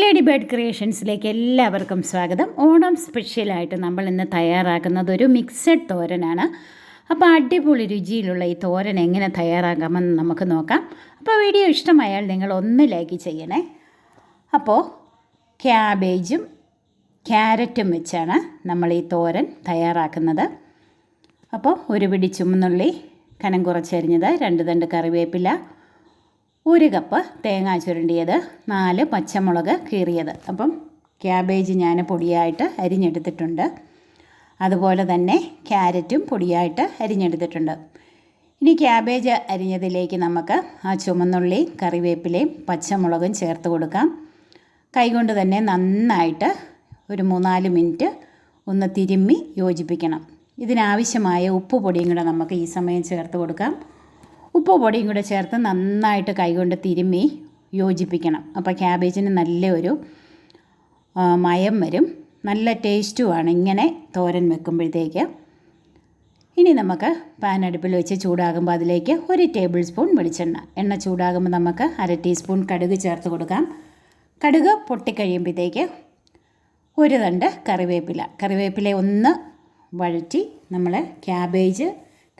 Lady bird ക്രിയേഷൻസിലേക്ക് എല്ലാവർക്കും സ്വാഗതം. ഓണം സ്പെഷ്യലായിട്ട് നമ്മൾ ഇന്ന് തയ്യാറാക്കുന്നത് ഒരു മിക്സഡ് തോരനാണ്. അപ്പോൾ അടിപൊളി രുചിയിലുള്ള ഈ തോരൻ എങ്ങനെ തയ്യാറാക്കാമെന്ന് നമുക്ക് നോക്കാം. അപ്പോൾ വീഡിയോ ഇഷ്ടമായാൽ നിങ്ങൾ ഒന്ന് ലൈക്ക് ചെയ്യണേ. അപ്പോൾ ക്യാബേജും ക്യാരറ്റും വെച്ചാണ് നമ്മൾ ഈ തോരൻ തയ്യാറാക്കുന്നത്. അപ്പോൾ ഒരു പിടി ചുമന്നുള്ളി കനം കുറച്ചരിഞ്ഞത് രണ്ട് തണ്ട് കറിവേപ്പില ഒരു കപ്പ് തേങ്ങ ചുരണ്ടിയത് നാല് പച്ചമുളക് കീറിയത്. അപ്പം ക്യാബേജ് ഞാൻ പൊടിയായിട്ട് അരിഞ്ഞെടുത്തിട്ടുണ്ട്. അതുപോലെ തന്നെ ക്യാരറ്റും പൊടിയായിട്ട് അരിഞ്ഞെടുത്തിട്ടുണ്ട്. ഇനി ക്യാബേജ് അരിഞ്ഞതിലേക്ക് നമുക്ക് ആ ചുമന്നുള്ളി കറിവേപ്പിലയും പച്ചമുളകും ചേർത്ത് കൊടുക്കാം. കൈകൊണ്ട് തന്നെ നന്നായിട്ട് ഒരു മൂന്നാൽ മിനിറ്റ് ഒന്ന് തിരുമ്മി യോജിപ്പിക്കണം. ഇതിനാവശ്യമായ ഉപ്പ് പൊടിയും കൂടെ നമുക്ക് ഈ സമയം ചേർത്ത് കൊടുക്കാം. ഉപ്പ് പൊടിയും കൂടെ ചേർത്ത് നന്നായിട്ട് കൈകൊണ്ട് തിരുമ്മി യോജിപ്പിക്കണം. അപ്പോൾ ക്യാബേജിന് നല്ല ഒരു മയം വരും. നല്ല ടേസ്റ്റുമാണ് ഇങ്ങനെ തോരൻ വെക്കുമ്പോഴത്തേക്ക്. ഇനി നമുക്ക് പാൻ അടുപ്പിൽ വെച്ച് ചൂടാകുമ്പോൾ അതിലേക്ക് ഒരു ടേബിൾ സ്പൂൺ വെളിച്ചെണ്ണ. എണ്ണ ചൂടാകുമ്പോൾ നമുക്ക് അര ടീസ്പൂൺ കടുക് ചേർത്ത് കൊടുക്കാം. കടുക് പൊട്ടിക്കഴിയുമ്പോഴത്തേക്ക് ഒരു തണ്ട് കറിവേപ്പില. കറിവേപ്പില ഒന്ന് വഴറ്റി നമ്മൾ ക്യാബേജ്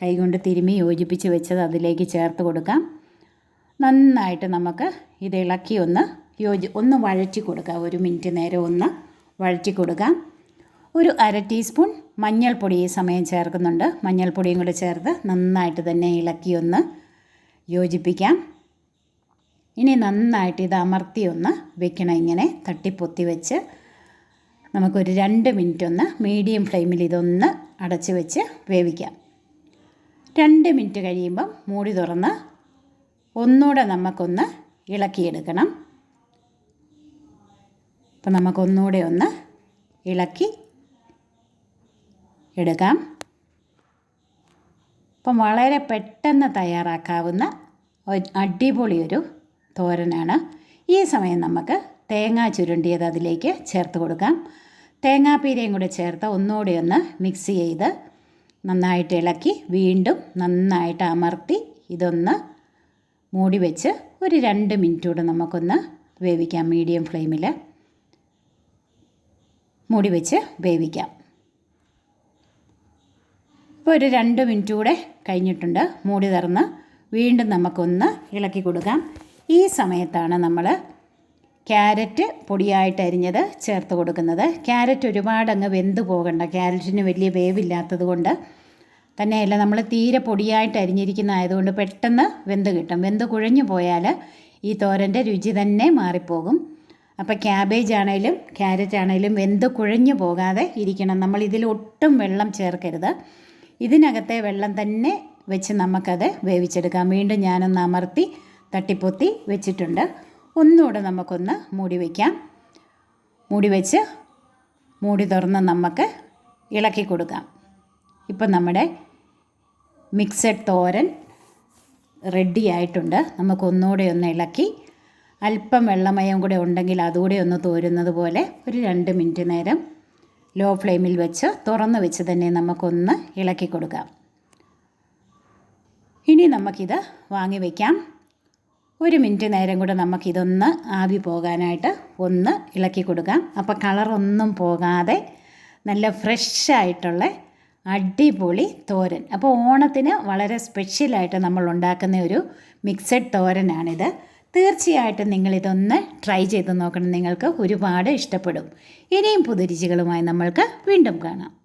കൈകൊണ്ട് തിരുമി യോജിപ്പിച്ച് വെച്ചത് അതിലേക്ക് ചേർത്ത് കൊടുക്കാം. നന്നായിട്ട് നമുക്ക് ഇത് ഇളക്കി ഒന്ന് യോജി ഒന്ന് വഴറ്റി കൊടുക്കാം. ഒരു മിനിറ്റ് നേരം ഒന്ന് വഴറ്റി കൊടുക്കാം. ഒരു അര ടീസ്പൂൺ മഞ്ഞൾപ്പൊടി ഈ സമയം ചേർക്കുന്നുണ്ട്. മഞ്ഞൾപ്പൊടിയും കൂടി ചേർത്ത് നന്നായിട്ട് തന്നെ ഇളക്കി ഒന്ന് യോജിപ്പിക്കാം. ഇനി നന്നായിട്ട് ഇത് അമർത്തി ഒന്ന് വെക്കണം. ഇങ്ങനെ തട്ടിപ്പൊത്തി വെച്ച് നമുക്കൊരു രണ്ട് മിനിറ്റ് ഒന്ന് മീഡിയം ഫ്ലെയിമിൽ ഇതൊന്ന് അടച്ച് വെച്ച് വേവിക്കാം. രണ്ട് മിനിറ്റ് കഴിയുമ്പം മൂടി തുറന്ന് ഒന്നുകൂടെ നമുക്കൊന്ന് ഇളക്കിയെടുക്കണം. അപ്പം നമുക്കൊന്നുകൂടെ ഒന്ന് ഇളക്കി എടുക്കാം. അപ്പം വളരെ പെട്ടെന്ന് തയ്യാറാക്കാവുന്ന അടിപൊളിയൊരു തോരനാണ്. ഈ സമയം നമുക്ക് തേങ്ങ ചുരുണ്ടിയത് അതിലേക്ക് ചേർത്ത് കൊടുക്കാം. തേങ്ങാപ്പീരയും കൂടെ ചേർത്ത് ഒന്നുകൂടി ഒന്ന് മിക്സ് ചെയ്ത് നന്നായിട്ട് ഇളക്കി വീണ്ടും നന്നായിട്ട് അമർത്തി ഇതൊന്ന് മൂടി വെച്ച് ഒരു രണ്ട് മിനിറ്റ് കൂടെ നമുക്കൊന്ന് വേവിക്കാം മീഡിയം ഫ്ലെയിമിൽ മൂടി വെച്ച് വേവിക്കാം. ഇപ്പോൾ ഒരു രണ്ട് മിനിറ്റ് കൂടെ കഴിഞ്ഞിട്ടുണ്ട്. മൂടി തുറന്ന് വീണ്ടും നമുക്കൊന്ന് ഇളക്കി കൊടുക്കാം. ഈ സമയത്താണ് നമ്മൾ ക്യാരറ്റ് പൊടിയായിട്ട് അരിഞ്ഞത് ചേർത്ത് കൊടുക്കുന്നത്. ക്യാരറ്റ് ഒരുപാട് അങ്ങ് വെന്ത് പോകണ്ട. ക്യാരറ്റിന് വലിയ വേവില്ലാത്തത് കൊണ്ട് തന്നെയല്ല നമ്മൾ തീരെ പൊടിയായിട്ട് അരിഞ്ഞിരിക്കുന്ന ആയതുകൊണ്ട് പെട്ടെന്ന് വെന്ത് കിട്ടും. വെന്ത് കുഴഞ്ഞു പോയാൽ ഈ തോരന്റെ രുചി തന്നെ മാറിപ്പോകും. അപ്പോൾ ക്യാബേജ് ആണേലും ക്യാരറ്റ് ആണേലും വെന്ത് കുഴഞ്ഞു പോകാതെ ഇരിക്കണം. നമ്മൾ ഇതിൽ ഒട്ടും വെള്ളം ചേർക്കരുത്. ഇതിനകത്തെ വെള്ളം തന്നെ വെച്ച് നമുക്കത് വേവിച്ചെടുക്കാം. വീണ്ടും ഞാനൊന്ന് അമർത്തി തട്ടിപ്പൊത്തി വെച്ചിട്ടുണ്ട്. ഒന്നുകൂടെ നമുക്കൊന്ന് മൂടി വയ്ക്കാം. മൂടി വെച്ച് മൂടി തുറന്ന് നമുക്ക് ഇളക്കി കൊടുക്കാം. ഇപ്പം നമ്മുടെ മിക്സഡ് തോരൻ റെഡി ആയിട്ടുണ്ട്. നമുക്കൊന്നുകൂടെ ഒന്ന് ഇളക്കി. അല്പം വെള്ളമയം കൂടെ ഉണ്ടെങ്കിൽ അതുകൂടെ ഒന്ന് തോരുന്നത് പോലെ ഒരു രണ്ട് മിനിറ്റ് നേരം ലോ ഫ്ലെയിമിൽ വെച്ച് തുറന്ന് വെച്ച് തന്നെ നമുക്കൊന്ന് ഇളക്കി കൊടുക്കാം. ഇനി നമുക്കിത് വാങ്ങി വയ്ക്കാം. ഒരു മിനിറ്റ് നേരം കൂടെ നമുക്കിതൊന്ന് ആവി പോകാനായിട്ട് ഒന്ന് ഇളക്കി കൊടുക്കാം. അപ്പോൾ കളറൊന്നും പോകാതെ നല്ല ഫ്രഷ് ആയിട്ടുള്ള അടിപൊളി തോരൻ. അപ്പോൾ ഓണത്തിന് വളരെ സ്പെഷ്യലായിട്ട് നമ്മൾ ഉണ്ടാക്കുന്ന ഒരു മിക്സഡ് തോരനാണിത്. തീർച്ചയായിട്ടും നിങ്ങളിതൊന്ന് ട്രൈ ചെയ്ത് നോക്കണം. നിങ്ങൾക്ക് ഒരുപാട് ഇഷ്ടപ്പെടും. ഇനിയും പുതുരുചികളുമായി നമ്മൾക്ക് വീണ്ടും കാണാം.